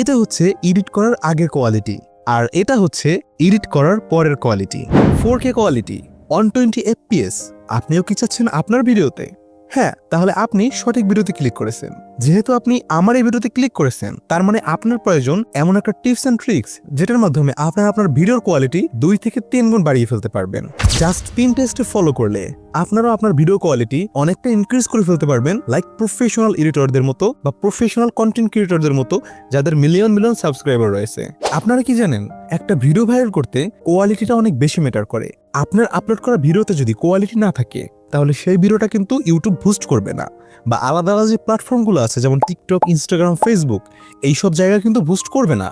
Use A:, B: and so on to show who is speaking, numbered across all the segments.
A: এটা হচ্ছে এডিট করার আগের কোয়ালিটি, আর এটা হচ্ছে এডিট করার পরের quality. Four K quality one twenty FPS আপনিও কি চাচ্ছেন আপনার ভিডিওতে? হ্যাঁ তাহলে আপনি সঠিক ভিডিওতে ক্লিক করেছেন। যেহেতু আপনি আমার এই ভিডিওতে ক্লিক করেছেন, তার মানে আপনার প্রয়োজন এমন একটা টিপস অ্যান্ড ট্রিক্স যেটার মাধ্যমে আপনার আপনার ভিডিওর কোয়ালিটি দুই থেকে তিন গুণ বাড়িয়ে ফেলতে পারবেন। জাস্ট তিন টেস্টে ফলো করলে আপনারাও আপনার ভিডিও কোয়ালিটি অনেকটা ইনক্রিজ করে ফেলতে পারবেন লাইক প্রফেশনাল এডিটরদের মতো বা প্রফেশনাল কন্টেন্ট ক্রিয়েটরদের মতো যাদের মিলিয়ন মিলিয়ন সাবস্ক্রাইবার রয়েছে। আপনারা কি জানেন, একটা ভিডিও ভাইরাল করতে কোয়ালিটিটা অনেক বেশি ম্যাটার করে। আপনার আপলোড করা ভিডিওতে যদি কোয়ালিটি না থাকে তাহলে সেই ভিডিওটা কিন্তু ইউটিউব বুস্ট করবে না। বা আলাদা আলাদা যে প্ল্যাটফর্মগুলো আছে, যেমন টিকটক ইনস্টাগ্রাম ফেসবুক এইসব জায়গা কিন্তু বুস্ট করবে না।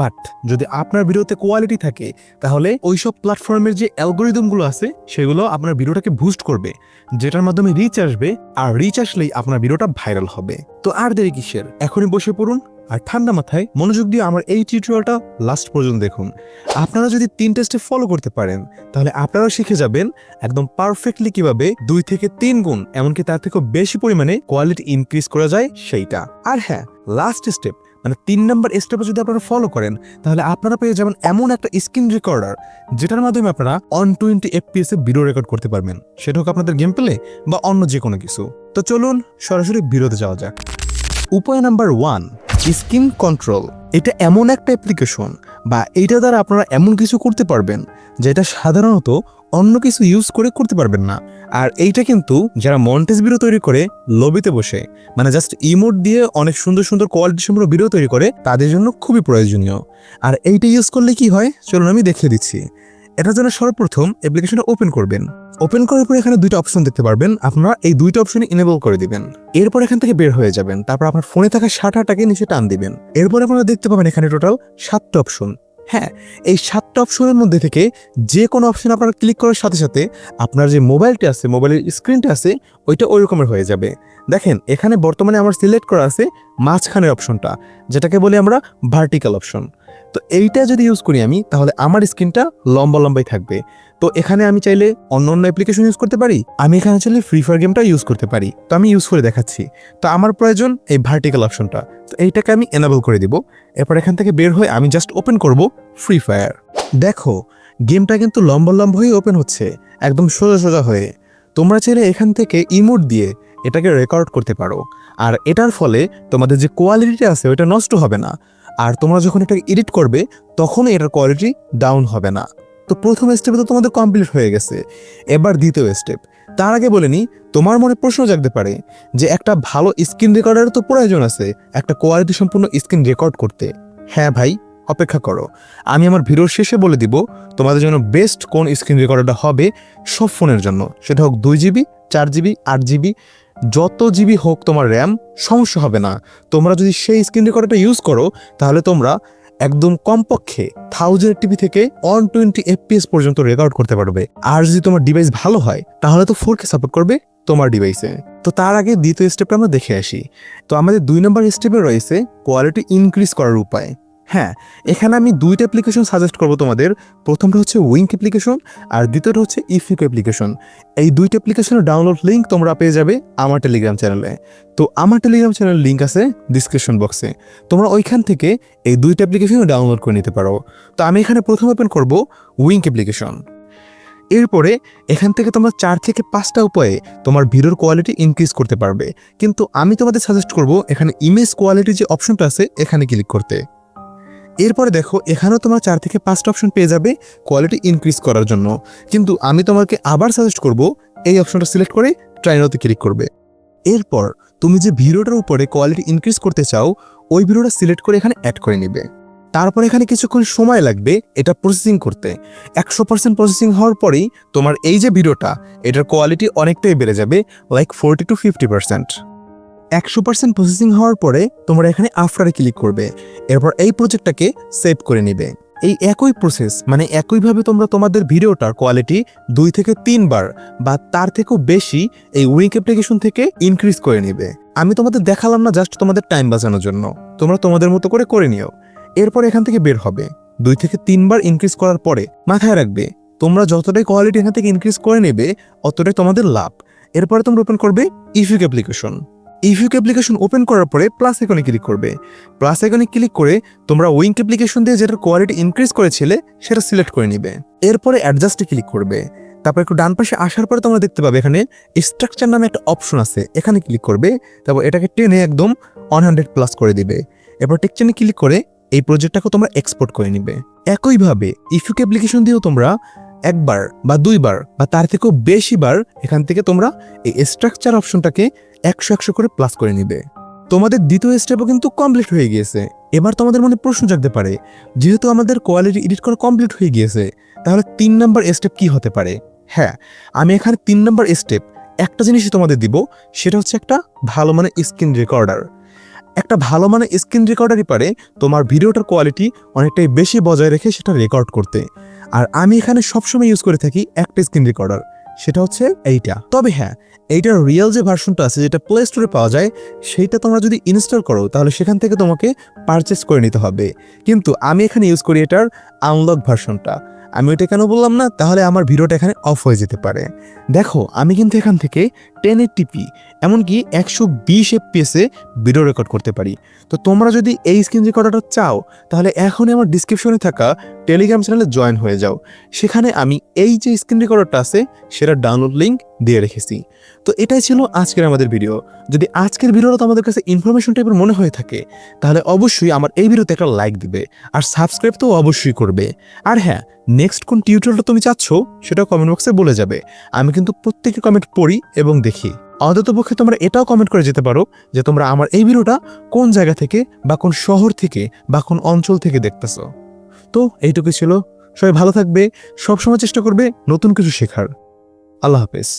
A: বাট যদি আপনার ভিডিওতে কোয়ালিটি থাকে, তাহলে ওইসব প্ল্যাটফর্মের যে অ্যালগোরিদমগুলো আছে, সেগুলো আপনার ভিডিওটাকে বুস্ট করবে, যেটার মাধ্যমে রিচ আসবে, আর রিচ আসলেই আপনার ভিডিওটা ভাইরাল হবে। তো আর দেরি কিসের? এখনই বসে পড়ুন আর ঠান্ডা মাথায় মনোযোগ দিয়ে আমার এই টিউটোরিয়ালটা লাস্ট পর্যন্ত দেখুন। আপনারা যদি তিন টেস্টে ফলো করতে পারেন, তাহলে আপনারাও শিখে যাবেন একদম পারফেক্টলি কীভাবে দুই থেকে তিন গুণ, এমনকি তার থেকেও বেশি পরিমাণে কোয়ালিটি ইনক্রিজ করা যায় সেইটা। আর হ্যাঁ লাস্ট স্টেপ মানে তিন নম্বর স্টেপে যদি আপনারা ফলো করেন, তাহলে আপনারা পেয়ে যাবেন এমন একটা স্ক্রিন রেকর্ডার যেটার মাধ্যমে আপনারা অন টোয়েন্টি এফপিএস এ ভিডিও রেকর্ড করতে পারবেন। সেটা হোক আপনাদের গেম প্লে বা অন্য যে কোনো কিছু। তো চলুন সরাসরি ভিডিওতে যাওয়া যাক। উপায় নাম্বার ওয়ান স্কিন কন্ট্রোল এটা এমন একটা অ্যাপ্লিকেশন বা এইটা দ্বারা আপনারা এমন কিছু করতে পারবেন যেটা সাধারণত অন্য কিছু ইউজ করে করতে পারবেন না। আর এইটা কিন্তু যারা মন্টেজ ভিডিও তৈরি করে লবিতে বসে মানে জাস্ট ইমোট দিয়ে অনেক সুন্দর সুন্দর কোয়ালিটি সম্পূর্ণ ভিডিও তৈরি করে, তাদের জন্য খুবই প্রয়োজনীয়। আর এইটা ইউজ করলে কি হয়? চলুন আমি দেখিয়ে দিচ্ছি। এটার জন্য সর্বপ্রথম অ্যাপ্লিকেশনটা ওপেন করবেন। ওপেন করার পর এখানে দুইটা অপশন দেখতে পারবেন। আপনারা এই দুইটা অপশনে ইনেবল করে দিবেন। এরপর এখান থেকে বের হয়ে যাবেন। তারপর আপনার ফোনে থাকা শাটারটাকে নিচে টান দিবেন। এরপর আপনারা দেখতে পাবেন এখানে টোটাল সাতটা অপশন হ্যাঁ এই সাতটা অপশনের মধ্যে থেকে যে কোনো অপশন আপনারা ক্লিক করার সাথে সাথে আপনার যে মোবাইলটি আছে মোবাইলের স্ক্রিনটা আছে, ওইটা ওই রকমের হয়ে যাবে। দেখেন, এখানে বর্তমানে আমার সিলেক্ট করা আছে মাঝখানের অপশনটা যেটাকে বলি আমরা ভার্টিক্যাল অপশন তো এইটা যদি ইউজ করি আমি, তাহলে আমার স্ক্রিনটা লম্বা লম্বাই থাকবে। তো এখানে আমি চাইলে অন্য অন্য অ্যাপ্লিকেশন ইউজ করতে পারি, আমি এখানে চাইলে ফ্রি ফায়ার গেমটা ইউজ করতে পারি। তো আমি ইউজ করে দেখাচ্ছি। তো আমার প্রয়োজন এই ভার্টিক্যাল অপশনটা তো এইটাকে আমি এনাবল করে দিব। এরপর এখান থেকে বের হয়ে আমি জাস্ট ওপেন করব ফ্রি ফায়ার দেখো গেমটা কিন্তু লম্বা লম্বা হয়ে ওপেন হচ্ছে, একদম সোজা সোজা হয়ে। তোমরা চাইলে এখান থেকে ইমোট দিয়ে এটাকে রেকর্ড করতে পারো। আর এটার ফলে তোমাদের যে কোয়ালিটিটা আছে, ওটা নষ্ট হবে না। আর তোমরা যখন এটাকে এডিট করবে তখন এটার কোয়ালিটি ডাউন হবে না। তো প্রথম স্টেপে তো তোমাদের কমপ্লিট হয়ে গেছে। এবার দ্বিতীয় স্টেপ তার আগে বলে নি, তোমার মনে প্রশ্ন জাগতে পারে যে একটা ভালো স্ক্রিন রেকর্ডারের তো প্রয়োজন আছে, একটা কোয়ালিটি সম্পূর্ণ স্ক্রিন রেকর্ড করতে। হ্যাঁ ভাই, অপেক্ষা করো। আমি আমার ভিডিওর শেষে বলে দিব, তোমাদের জন্য বেস্ট কোন স্ক্রিন রেকর্ডারটা হবে সব ফোনের জন্য। সেটা হোক দুই জিবি চার জিবি আট জিবি যত জিবি হোক তোমার র্যাম, সমস্যা হবে না। তোমরা যদি সেই স্ক্রিন রেকর্ডারটা ইউজ করো, তাহলে তোমরা একদম কমপক্ষে থাউজেন্ড টিভি থেকে ওয়ান টোয়েন্টি এফপিএস পর্যন্ত রেকর্ড করতে পারবে। আর যদি তোমার ডিভাইস ভালো হয়, তাহলে তো ফোর কে সাপোর্ট করবে তোমার ডিভাইসে তো তার আগে দ্বিতীয় স্টেপটা আমরা দেখে আসি। তো আমাদের দুই নম্বর স্টেপে রয়েছে কোয়ালিটি ইনক্রিজ করার উপায়। হ্যাঁ এখানে আমি দুইটা অ্যাপ্লিকেশন সাজেস্ট করব তোমাদের। প্রথমটা হচ্ছে উইঙ্ক অ্যাপ্লিকেশন আর দ্বিতীয়টা হচ্ছে ইফিকো অ্যাপ্লিকেশন এই দুইটা অ্যাপ্লিকেশনের ডাউনলোড লিঙ্ক তোমরা পেয়ে যাবে আমার টেলিগ্রাম চ্যানেলে তো আমার টেলিগ্রাম চ্যানেল লিঙ্ক আছে ডিসক্রিপশন বক্সে তোমরা ওইখান থেকে এই দুইটা অ্যাপ্লিকেশন ডাউনলোড করে নিতে পারো। তো আমি এখানে প্রথম ওপেন করব উইঙ্ক অ্যাপ্লিকেশন এরপরে এখান থেকে তোমরা চার থেকে পাঁচটা উপায়ে তোমার ভিডিওর কোয়ালিটি ইনক্রিজ করতে পারবে। কিন্তু আমি তোমাদের সাজেস্ট করব এখানে ইমেজ কোয়ালিটি যে অপশনটা আছে, এখানে ক্লিক করতে। এরপরে দেখো, এখানেও তোমার চার থেকে পাঁচটা অপশন পেয়ে যাবে কোয়ালিটি ইনক্রিজ করার জন্য। কিন্তু আমি তোমাকে আবার সাজেস্ট করব, এই অপশনটা সিলেক্ট করে ট্রাইনোতে ক্লিক করবে। এরপর তুমি যে ভিডিওটার উপরে কোয়ালিটি ইনক্রিজ করতে চাও, ওই ভিডিওটা সিলেক্ট করে এখানে অ্যাড করে নিবে। তারপর এখানে কিছুক্ষণ সময় লাগবে এটা প্রসেসিং করতে। একশো পার্সেন্ট প্রসেসিং হওয়ার পরেই তোমার এই যে ভিডিওটা, এটার কোয়ালিটি অনেকটাই বেড়ে যাবে like forty to fifty percent একশো পার্সেন্ট প্রসেসিং হওয়ার পরে তোমরা এখানে আফটারে ক্লিক করবে। এরপর এই প্রজেক্টটাকে সেভ করে নিবে। এই একই প্রসেস মানে একইভাবে তোমরা তোমাদের ভিডিওটার কোয়ালিটি দুই থেকে তিনবার বা তার থেকেও বেশি এই উইক অ্যাপ্লিকেশন থেকে ইনক্রিজ করে নিবে। আমি তোমাদের দেখালাম না জাস্ট তোমাদের টাইম বাঁচানোর জন্য। তোমরা তোমাদের মতো করে করে নিও। এরপর এখান থেকে বের হবে। দুই থেকে তিনবার ইনক্রিজ করার পরে মাথায় রাখবে, তোমরা যতটাই কোয়ালিটি এখান থেকে ইনক্রিজ করে নেবে, অতটাই তোমাদের লাভ। এরপরে তোমরা ওপেন করবে ইফিক অ্যাপ্লিকেশন ইফিউক অ্যাপ্লিকেশন ওপেন করার পরে প্লাস আইকনে ক্লিক করবে। প্লাস আইকনে ক্লিক করে তোমরা উইঙ্ক অ্যাপ্লিকেশন দিয়ে যেটার কোয়ালিটি ইনক্রিজ করেছিলে, সেটা সিলেক্ট করে নিবে। এরপরে অ্যাডজাস্টে ক্লিক করবে। তারপর একটু ডান পাশে আসার পরে তোমরা দেখতে পাবে এখানে স্ট্রাকচার নামে একটা অপশন আছে। এখানে ক্লিক করবে, তারপর এটাকে টেনে একদম ওয়ান হান্ড্রেড প্লাস করে দিবে। এরপর টেকচানে ক্লিক করে এই প্রজেক্টটাকে তোমরা এক্সপোর্ট করে নিবে। একইভাবে ইফিউক অ্যাপ্লিকেশন দিয়েও তোমরা একবার বা দুইবার বা তার থেকেও বেশিবার এখান থেকে তোমরা এই স্ট্রাকচার অপশনটাকে একশো একশো করে প্লাস করে নিবে। তোমাদের দ্বিতীয় স্টেপও কিন্তু কমপ্লিট হয়ে গিয়েছে। এবার তোমাদের মনে প্রশ্ন জাগতে পারে, যেহেতু আমাদের কোয়ালিটি এডিট করা কমপ্লিট হয়ে গিয়েছে, তাহলে তিন নম্বর স্টেপ কি হতে পারে? হ্যাঁ আমি এখানে তিন নম্বর স্টেপ একটা জিনিসই তোমাদের দিব, সেটা হচ্ছে একটা ভালো মানের স্ক্রিন রেকর্ডার একটা ভালো মানের স্ক্রিন রেকর্ডারই পারে তোমার ভিডিওটার কোয়ালিটি অনেকটাই বেশি বজায় রেখে সেটা রেকর্ড করতে। আর আমি এখানে সবসময় ইউজ করে থাকি একটা স্ক্রিন রেকর্ডার সেটা হচ্ছে এইটা। তবে হ্যাঁ এইটার রিয়েল যে ভার্সনটা আছে, যেটা প্লে স্টোরে পাওয়া যায়, সেইটা তোমরা যদি ইনস্টল করো, তাহলে সেখান থেকে তোমাকে পারচেস করে নিতে হবে। কিন্তু আমি এখানে ইউজ করি এটার আনলক ভার্সনটা আমি ওইটা কেন বললাম না? তাহলে আমার ভিডিওটা এখানে অফ হয়ে যেতে পারে। দেখো, আমি কিন্তু এখান থেকে টেন এর টিপি এমনকি একশো বিশ এফপিএসে ভিডিও রেকর্ড করতে পারি। তো তোমরা যদি এই স্ক্রিন রেকর্ডারটা চাও, তাহলে এখনই আমার ডিসক্রিপশনে থাকা টেলিগ্রাম চ্যানেলে জয়েন হয়ে যাও। সেখানে আমি এই যে স্ক্রিন রেকর্ডারটা আছে সেটা ডাউনলোড লিঙ্ক দিয়ে রেখেছি। তো এটাই ছিল আজকের আমাদের ভিডিও যদি আজকের ভিডিওটা তোমাদের কাছে ইনফরমেশন টাইপের মনে হয়ে থাকে, তাহলে অবশ্যই আমার এই ভিডিওতে একটা লাইক দিবে, আর সাবস্ক্রাইব তো অবশ্যই করবে। আর হ্যাঁ নেক্সট কোন টিউটোরিয়ালটা তুমি চাচ্ছ সেটা কমেন্ট বক্সে বলে যাবে। আমি কিন্তু প্রত্যেকের কমেন্ট পড়ি এবং দেখি। অন্তত পক্ষে তোমরা এটাও কমেন্ট করে যেতে পারো যে তোমরা আমার এই ভিডিওটা কোন জায়গা থেকে বা কোন শহর থেকে বা কোন অঞ্চল থেকে দেখতেছো। তো এইটুকু ছিল। সবাই ভালো থাকবে, সবসময় চেষ্টা করবে নতুন কিছু শেখার। আল্লাহ হাফেজ।